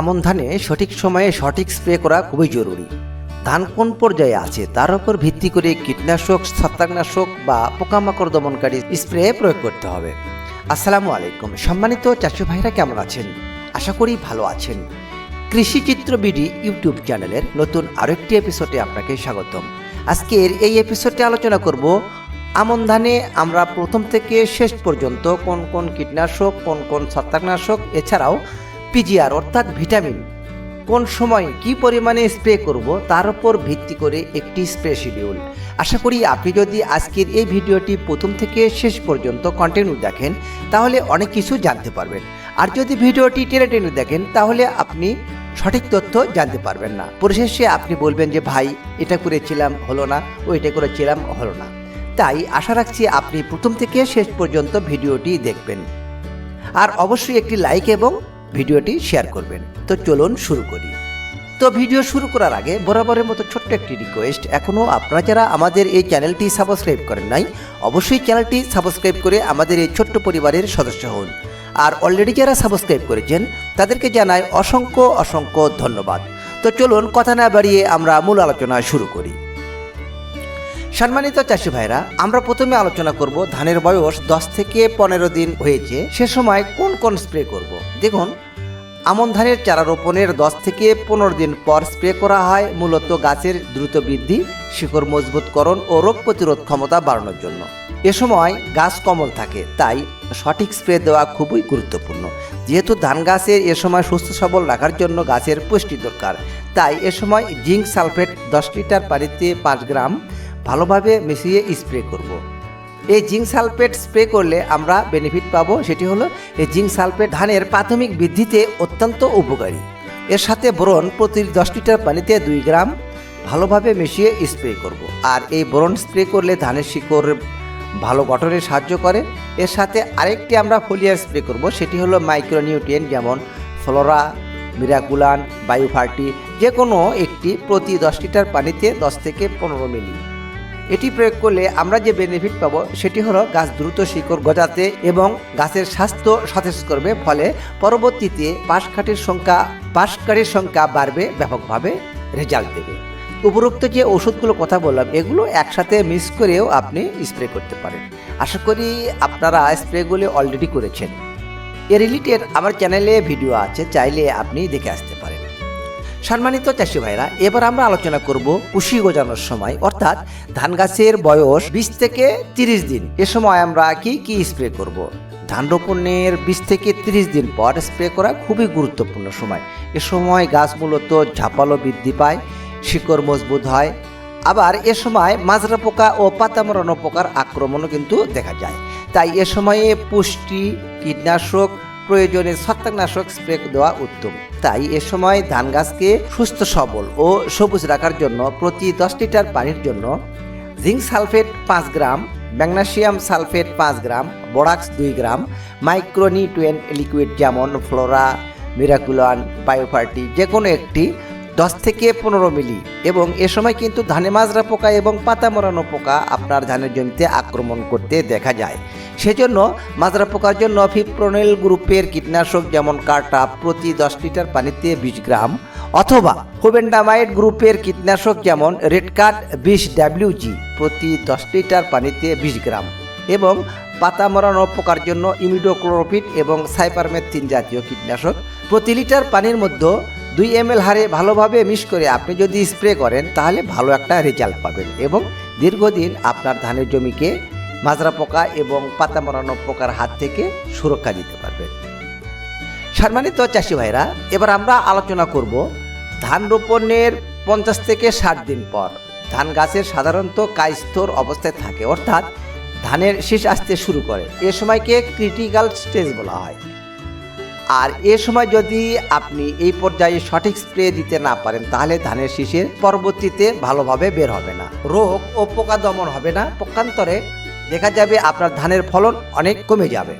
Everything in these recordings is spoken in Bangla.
আমন ধানে সঠিক সময়ে সঠিক স্প্রে করা খুবই জরুরি। ধান কোন পর্যায়ে আছে তার উপর ভিত্তি করে কীটনাশক, ছত্রাকনাশক বা পোকামাকড় দমনকারী স্প্রে প্রয়োগ করতে হবে। আসসালামু আলাইকুম। সম্মানিত চাষি ভাইরা কেমন আছেন? আশা করি ভালো আছেন। কৃষি চিত্র বিডি ইউটিউব চ্যানেলের নতুন আরেকটি এপিসোডে আপনাকে স্বাগতম। আজকের এই এপিসোডে আলোচনা করব, আমন ধানে আমরা প্রথম থেকে শেষ পর্যন্ত কোন কোন কীটনাশক, কোন কোন ছত্রাকনাশক, এছাড়াও পিজিআর অর্থাৎ ভিটামিন। কোন সময় কি পরিমাণে স্প্রে করব তার উপর ভিত্তি করে একটি স্প্রে শিডিউল। আশা করি আপনি যদি আজকের এই ভিডিওটি প্রথম থেকে শেষ পর্যন্ত কন্টিনিউ দেখেন, তাহলে অনেক কিছু জানতে পারবেন। আর যদি ভিডিওটি টেনে টেনে দেখেন, তাহলে আপনি সঠিক তথ্য জানতে পারবেন না। পরিশেষে আপনি বলবেন যে, ভাই, এটা করেছিলাম, হলো না, ও ওইটা করেছিলাম, হলো না। তাই আশা রাখছি আপনি প্রথম থেকে শেষ পর্যন্ত ভিডিওটি দেখবেন। আর অবশ্যই একটি লাইক এবং ভিডিওটি শেয়ার করবেন। তো চলুন শুরু করি। তো ভিডিও শুরু করার আগে বরাবরের মতো ছোট্ট একটি রিকোয়েস্ট এখনও আপনারা যারা আমাদের এই চ্যানেলটি সাবস্ক্রাইব করেন নাই, অবশ্যই চ্যানেলটি সাবস্ক্রাইব করে আমাদের এই ছোট্ট পরিবারের সদস্য হন। আর অলরেডি যারা সাবস্ক্রাইব করেছেন, তাদেরকে জানাই অসংখ্য অসংখ্য ধন্যবাদ। তো চলুন কথা না বাড়িয়ে আমরা মূল আলোচনা শুরু করি। সম্মানিত চাষি ভাইরা, আমরা প্রথমে আলোচনা করব ধানের বয়স দশ থেকে পনেরো দিন হয়েছে, সে সময় কোন কোন স্প্রে করব? দেখুন আমন ধানের চারা রোপণের দশ থেকে পনেরো দিন পর স্প্রে করা হয়। মূলত গাছের দ্রুত বৃদ্ধি, শিকড় মজবুতকরণ ও রোগ প্রতিরোধ ক্ষমতা বাড়ানোর জন্য। এ সময় গাছ কমল থাকে, তাই সঠিক স্প্রে দেওয়া খুবই গুরুত্বপূর্ণ। যেহেতু ধান গাছের এ সময় সুস্থ সবল রাখার জন্য গাছের পুষ্টি দরকার, তাই এ সময় জিঙ্ক সালফেট দশ লিটার পানিতে পাঁচ গ্রাম ভালোভাবে মিশিয়ে স্প্রে করব। এই জিঙ্ক সালফেট স্প্রে করলে আমরা বেনিফিট পাবো, সেটি হলো এই জিঙ্ক সালফেট ধানের প্রাথমিক বৃদ্ধিতে অত্যন্ত উপকারী। এর সাথে বোরন প্রতি দশ লিটার পানিতে দুই গ্রাম ভালোভাবে মিশিয়ে স্প্রে করব। আর এই বোরন স্প্রে করলে ধানের শিকড় ভালো গঠনে সাহায্য করে। এর সাথে আরেকটি আমরা ফোলিয়ার স্প্রে করব, সেটি হলো মাইক্রোনিউট্রিয়েন্ট যেমন ফ্লোরা, মিরাকুলান, বায়োফার্টি যে কোনো একটি প্রতি দশ লিটার পানিতে দশ থেকে পনেরো মিলি। এটি প্রয়োগ করলে আমরা যে বেনিফিট পাবো সেটি হলো গাছ দ্রুত শিকড় গজাতে এবং গাছের স্বাস্থ্য সতেজ করবে, ফলে পরবর্তীতে পাশকাঠির সংখ্যা পাশকাঠির সংখ্যা বাড়বে, ব্যাপকভাবে রেজাল্ট দেবে। উপরোক্ত যে ওষুধগুলো কথা বললাম, এগুলো একসাথে মিক্স করেও আপনি স্প্রে করতে পারেন। আশা করি আপনারা স্প্রেগুলি অলরেডি করেছেন। এ রিলেটেড আমার চ্যানেলে ভিডিও আছে, চাইলে আপনি দেখে আসতে পারেন। সম্মানিত চাষি ভাইরা, এবার আমরা আলোচনা করব কুশি গোজানোর সময়। অর্থাৎ ধান গাছের বয়স বিশ থেকে তিরিশ দিন। এ সময় আমরা কি কি স্প্রে করব। ধান রোপণের বিশ থেকে তিরিশ দিন পর স্প্রে করা খুবই গুরুত্বপূর্ণ সময়। এ সময় গাছ মূলত ঝাপালো বৃদ্ধি পায়, শিকড় মজবুত হয়। আবার এ সময় মাজরা পোকা ও পাতা মরানো পোকার আক্রমণও কিন্তু দেখা যায়। তাই এ সময়ে পুষ্টি, কীটনাশক প্রয়োজনে ছত্রাকনাশক স্প্রে দেওয়া উত্তম। তাই এ সময় ধান গাছকে সুস্থ, সবল ও সবুজ রাখার জন্য প্রতি দশ লিটার পানির জন্য জিঙ্ক সালফেট পাঁচ গ্রাম, ম্যাগনেসিয়াম সালফেট পাঁচ গ্রাম, বোরাক্স দুই গ্রাম, মাইক্রোনিউট্রিয়েন্ট লিকুইড যেমন ফ্লোরা, মিরাকুলান বায়োপার্টি যে কোনো একটি দশ থেকে পনেরো মিলি। এবং এ সময় কিন্তু ধানে মাজরা পোকা এবং পাতা মরানো পোকা আপনার ধানের জমিতে আক্রমণ করতে দেখা যায়। সেজন্য মাজরা পোকার জন্য ফিপ্রোনেল গ্রুপের কীটনাশক যেমন কার্টা প্রতি দশ লিটার পানিতে বিশ গ্রাম, অথবা কোবেন্ডামাইড গ্রুপের কীটনাশক যেমন রেড কার্ড বিশ ডাব্লিউজি প্রতি দশ লিটার পানিতে বিশ গ্রাম, এবং পাতা মরানো পোকার জন্য ইমিডোক্লোরোপিড এবং সাইপারমেথিন জাতীয় কীটনাশক। প্রতি লিটার পানির মধ্যে দুই এম এল হারে ভালোভাবে মিশ করে আপনি যদি স্প্রে করেন, তাহলে ভালো একটা রেজাল্ট পাবেন এবং দীর্ঘদিন আপনার ধানের জমিকে মাজরা পোকা এবং পাতা মরানো পোকার হাত থেকে সুরক্ষা দিতে পারবেন সম্মানিত চাষি ভাইরা, এবার আমরা আলোচনা করব ধান রোপণের পঞ্চাশ থেকে ষাট দিন পর। ধান গাছের সাধারণত কায়স্থর অবস্থায় থাকে, অর্থাৎ ধানের শীষ আসতে শুরু করে। এ সময়কে ক্রিটিক্যাল স্টেজ বলা হয়। আর এ সময় যদি আপনি এই পর্যায়ে সঠিক স্প্রে দিতে না পারেন, তাহলে ধানের শীষের পরবর্তীতে ভালোভাবে বের হবে না। রোগ ও পোকা দমন হবে না। পক্ষান্তরে দেখা যাবে আপনার ধানের ফলন অনেক কমে যাবে।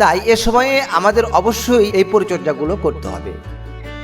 তাই এ সময়ে আমাদের অবশ্যই এই পরিচর্যাগুলো করতে হবে।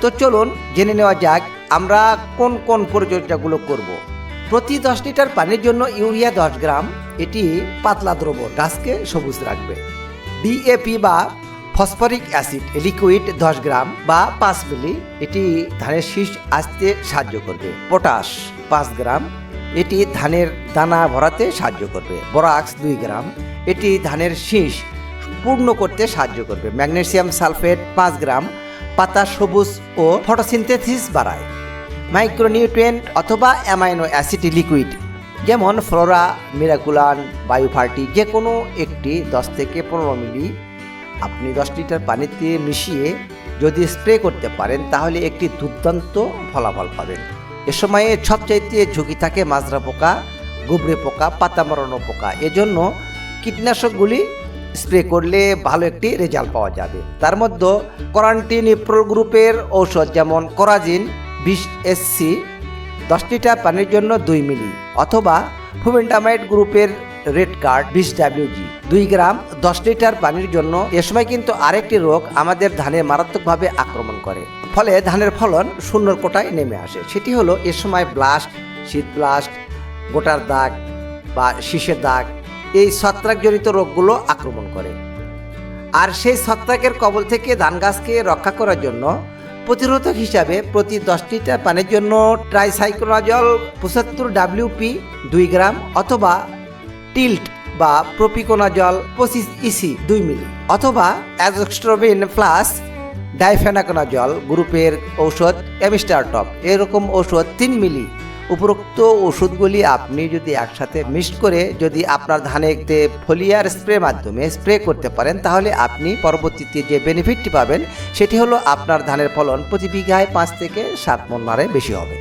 তো চলুন জেনে নেওয়া যাক আমরা কোন কোন পরিচর্যাগুলো করব। প্রতি দশ লিটার পানির জন্য ইউরিয়া দশ গ্রাম, এটি পাতলা দ্রবণ গাছকে সবুজ রাখবে। ডিএপি বা ফসফরিক অ্যাসিড, লিকুইড দশ গ্রাম বা পাঁচ মিলি, এটি ধানের শীষ আসতে সাহায্য করবে। পটাশ পাঁচ গ্রাম এটি ধানের দানা ভরাতে সাহায্য করবে। বরাক্স দুই গ্রাম। এটি ধানের শীষ পূর্ণ করতে সাহায্য করবে। ম্যাগনেসিয়াম সালফেট পাঁচ গ্রাম। পাতা সবুজ ও ফটোসিনথেসিস বাড়ায়। মাইক্রোনিউট্রিয়েন্ট অথবা অ্যামাইনো অ্যাসিড লিকুইড, যেমন ফ্লোরা, মিরাকুলান, বায়োফার্টি যে কোনো একটি দশ থেকে পনেরো মিলি আপনি দশ লিটার পানিতে মিশিয়ে যদি স্প্রে করতে পারেন, তাহলে একটি দুর্দান্ত ফলাফল পাবেন। এ সময়ে সবচাইতে ঝুঁকি থাকে মাজরা পোকা, গুবরে পোকা, পাতা মরানো পোকা। এজন্য কীটনাশকগুলি স্প্রে করলে ভালো একটি রেজাল্ট পাওয়া যাবে। তার মধ্যে কোয়ারান্টিন ইপ্রোল গ্রুপের ঔষধ যেমন কোরাজিন, বিশ এসসি দশ লিটার পানির জন্য দুই মিলি, অথবা ফুমেন্টামাইড গ্রুপের রেড কার্ড বিশ ডাব্লিউজি দুই গ্রাম, দশ লিটার পানির জন্য এ সময় কিন্তু আরেকটি রোগ আমাদের ধানে মারাত্মকভাবে আক্রমণ করে। ফলে ধানের ফলন শূন্যর কোটায় নেমে আসে। সেটি হলো এ সময় ব্লাস্ট, শীত ব্লাস্ট, গোটার দাগ বা শীষের দাগ, এই ছত্রাকজনিত রোগগুলো আক্রমণ করে। আর সেই ছত্রাকের কবল থেকে ধান গাছকে রক্ষা করার জন্য প্রতিরোধক হিসাবে প্রতি দশ লিটার পানির জন্য ট্রাইসাইক্লোনাজল পঁচাত্তর ডাব্লিউপি দুই গ্রাম অথবা টিল্ট বা প্রপিকোনাজল পঁচিশ ইসি দুই মিলি অথবা অ্যাজোস্ট্রোবিন প্লাস ডাইফেনাকোনাজল গ্রুপের ঔষধ এমিস্টারটপ এরকম ঔষধ তিন মিলি। উপরোক্ত ওষুধগুলি আপনি যদি একসাথে মিক্সড করে যদি আপনার ধানেতে ফলিয়ার স্প্রে মাধ্যমে স্প্রে করতে পারেন, তাহলে আপনি পরবর্তীতে যে বেনিফিটটি পাবেন, সেটি হলো আপনার ধানের ফলন প্রতি বিঘায় পাঁচ থেকে সাত মন মারে বেশি হবে।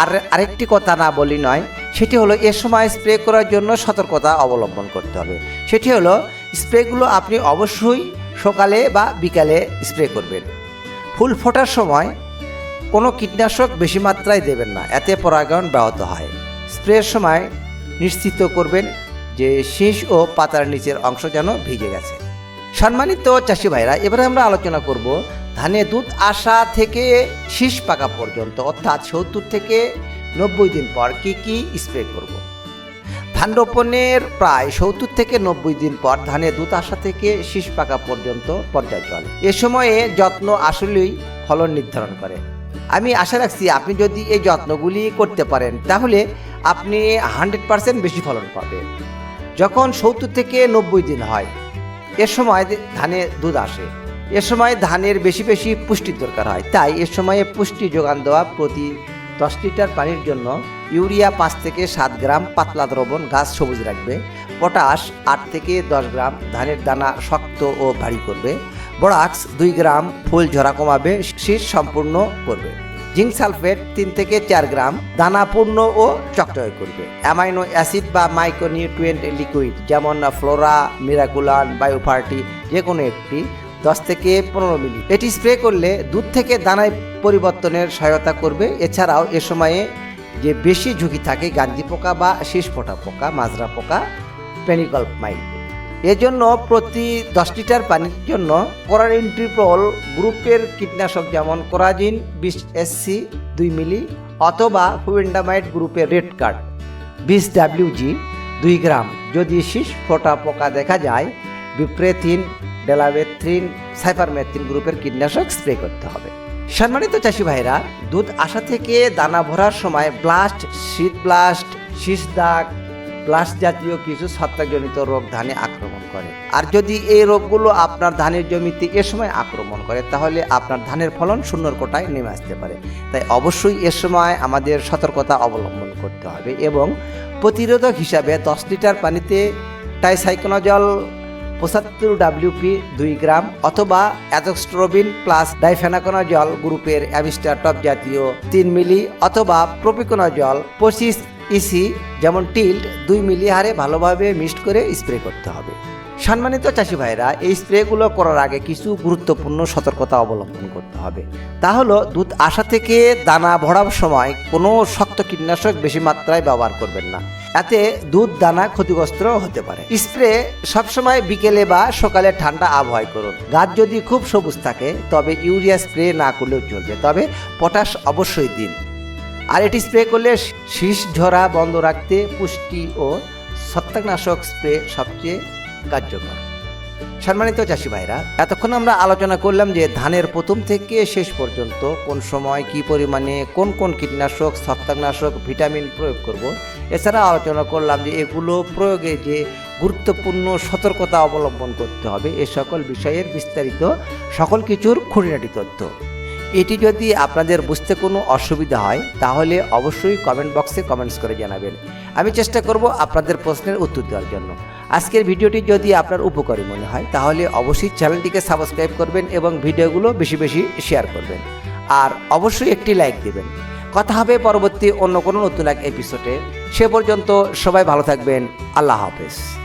আর আরেকটি কথা না বলি নয় সেটি হলো এ সময় স্প্রে করার জন্য সতর্কতা অবলম্বন করতে হবে। সেটি হলো স্প্রেগুলো আপনি অবশ্যই সকালে বা বিকালে স্প্রে করবেন। ফুল ফোটার সময় কোনো কীটনাশক বেশি মাত্রায় দেবেন না, এতে পরাগায়ন ব্যাহত হয়। স্প্রের সময় নিশ্চিত করবেন যে শীষ ও পাতার নিচের অংশ যেন ভিজে গেছে। সম্মানিত চাষি ভাইরা, এবারে আমরা আলোচনা করব ধানে দুধ আসা থেকে শীষ পাকা পর্যন্ত, অর্থাৎ সত্তর থেকে নব্বই দিন পর কি কি স্প্রে করব। ধান রোপণের প্রায় সত্তর থেকে নব্বই দিন পর ধানে দুধ আসা থেকে শীষ পাকা পর্যন্ত পর্যায় চলে। এ সময়ে যত্ন আসলেই ফলন নির্ধারণ করে। আমি আশা রাখছি আপনি যদি এই যত্নগুলি করতে পারেন, তাহলে আপনি হান্ড্রেড পারসেন্ট বেশি ফলন পাবেন। যখন সত্তর থেকে নব্বই দিন হয়, এ সময় ধানে দুধ আসে। এ সময় ধানের বেশি বেশি পুষ্টির দরকার হয়। তাই এ সময়ে পুষ্টি যোগান দেওয়া প্রতি দশ লিটার পানির জন্য ইউরিয়া পাঁচ থেকে সাত গ্রাম পাতলা দ্রবণ গাছ সবুজ রাখবে। পটাশ আট থেকে দশ গ্রাম ধানের দানা শক্ত ও ভারী করবে। বোরাক্স দুই গ্রাম ফুল ঝরা কমাবে, শীষ সম্পূর্ণ করবে। জিঙ্ক সালফেট তিন থেকে চার গ্রাম দানা পূর্ণ ও চকচয় করবে। অ্যামাইনো অ্যাসিড বা মাইক্রোনিউট্রিয়েন্ট লিকুইড যেমন ফ্লোরা, মিরাকুলান বায়োফার্টি যে কোনো একটি দশ থেকে পনেরো মিনিট। এটি স্প্রে করলে দুধ থেকে দানায় পরিবর্তনের সহায়তা করবে। এছাড়াও এ সময়ে যে বেশি ঝুঁকি থাকে, গান্ধী পোকা বা শীষ ফোটা পোকা, মাজরা পোকা পেনিকল মাইট এজন্য প্রতি দশ লিটার পানির জন্য কোরারিন্ট্রিপ্রল গ্রুপের কীটনাশক যেমন কোরাজিন, বিশ এসসি দুই মিলি অথবা ফুয়েন্ডামাইট গ্রুপের রেড কার্ড বিশ ডাব্লিউজি দুই গ্রাম। যদি শীষ ফোটা পোকা দেখা যায়, বিপ্রেথিন ডেলাবেথ্রিন সাইফারমেথ্রিন গ্রুপের কীটনাশক স্প্রে করতে হবে। সম্মানিত চাষি ভাইরা দুধ আসা থেকে দানা ভরার সময় ব্লাস্ট, শীত ব্লাস্ট, শীষ দাগ, ব্লাস্ট জাতীয় কিছু ছত্রাকজনিত রোগ ধানে আক্রমণ করে। আর যদি এই রোগগুলো আপনার ধানের জমিতে এ সময় আক্রমণ করে, তাহলে আপনার ধানের ফলন শূন্যর কোটায় নেমে আসতে পারে। তাই অবশ্যই এ সময় আমাদের সতর্কতা অবলম্বন করতে হবে এবং প্রতিরোধক হিসাবে দশ লিটার পানিতে টাইসাইকোনাজল পঁচাত্তর ডাব্লিউপি দুই গ্রাম অথবা অ্যাজোস্ট্রোবিন প্লাস ডাইফেনাকোনা জল গ্রুপের অ্যাবিস্টারটপ জাতীয় তিন মিলি অথবা প্রপিকোনা জল পঁচিশ ইসি যেমন টিল্ট দুই মিলি হারে ভালোভাবে মিক্সড করে স্প্রে করতে হবে। সম্মানিত চাষি ভাইরা, এই স্প্রেগুলো করার আগে কিছু গুরুত্বপূর্ণ সতর্কতা অবলম্বন করতে হবে। তা হলো, দুধ আসা থেকে দানা ভরার সময় কোনো শক্ত কীটনাশক বেশি মাত্রায় ব্যবহার করবেন না। এতে দুধ দানা ক্ষতিগ্রস্ত হতে পারে। স্প্রে সবসময় বিকেলে বা সকালে ঠান্ডা আবহাওয়ায় করুন। গাছ যদি খুব সবুজ থাকে, তবে ইউরিয়া স্প্রে না করলেও চলবে। তবে পটাশ অবশ্যই দিন। আর এটি স্প্রে করলে শীষ ঝরা বন্ধ রাখতে পুষ্টি ও ছত্রাকনাশক স্প্রে সবচেয়ে কার্যকর। সম্মানিত চাষি ভাইরা, এতক্ষণ আমরা আলোচনা করলাম যে ধানের প্রথম থেকে শেষ পর্যন্ত কোন সময় কি পরিমাণে কোন কোন কীটনাশক, ছত্রাকনাশক, ভিটামিন প্রয়োগ করব। এছাড়া আলোচনা করলাম যে এগুলো প্রয়োগে যে গুরুত্বপূর্ণ সতর্কতা অবলম্বন করতে হবে, এ সকল বিষয়ের বিস্তারিত সকল কিছুর খুঁটিনাটি তথ্য। এটি যদি আপনাদের বুঝতে কোনো অসুবিধা হয়, তাহলে অবশ্যই কমেন্ট বক্সে কমেন্টস করে জানাবেন। আমি চেষ্টা করব আপনাদের প্রশ্নের উত্তর দেওয়ার জন্য। আজকের ভিডিওটি যদি আপনার উপকারী মনে হয়, তাহলে অবশ্যই চ্যানেলটিকে সাবস্ক্রাইব করবেন এবং ভিডিওগুলো বেশি বেশি শেয়ার করবেন। আর অবশ্যই একটি লাইক দেবেন। কথা হবে পরবর্তী অন্য কোনো নতুন এক এপিসোডে সে পর্যন্ত সবাই ভালো থাকবেন। আল্লাহ হাফেজ।